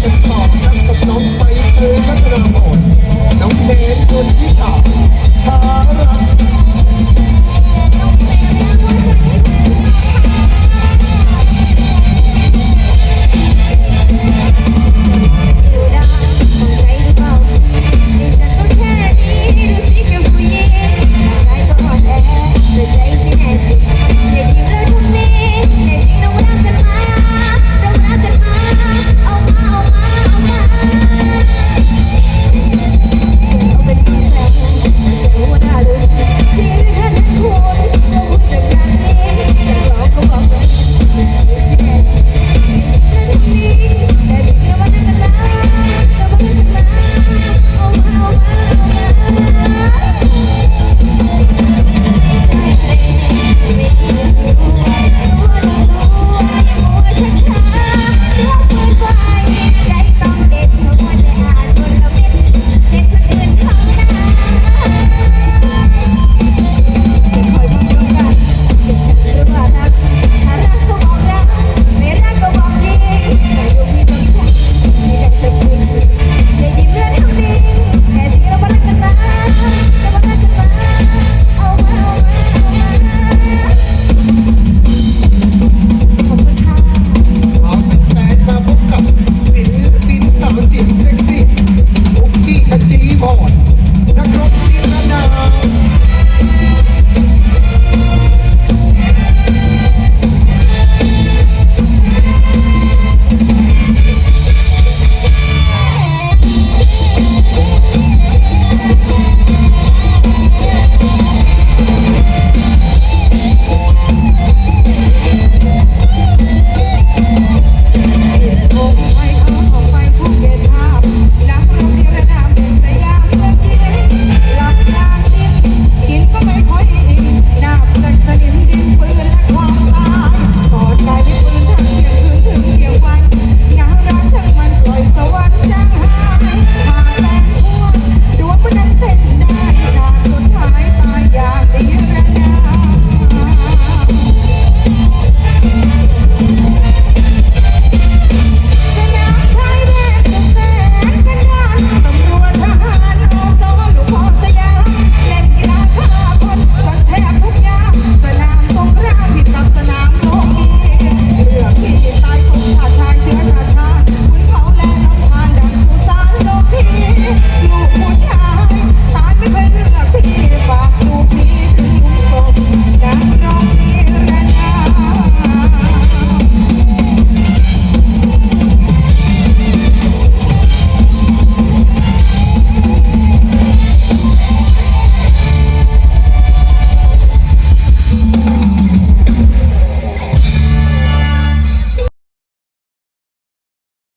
เป็นตอบรับกับน้อไปเออก็กระโดดน้องเบสคนที่ถา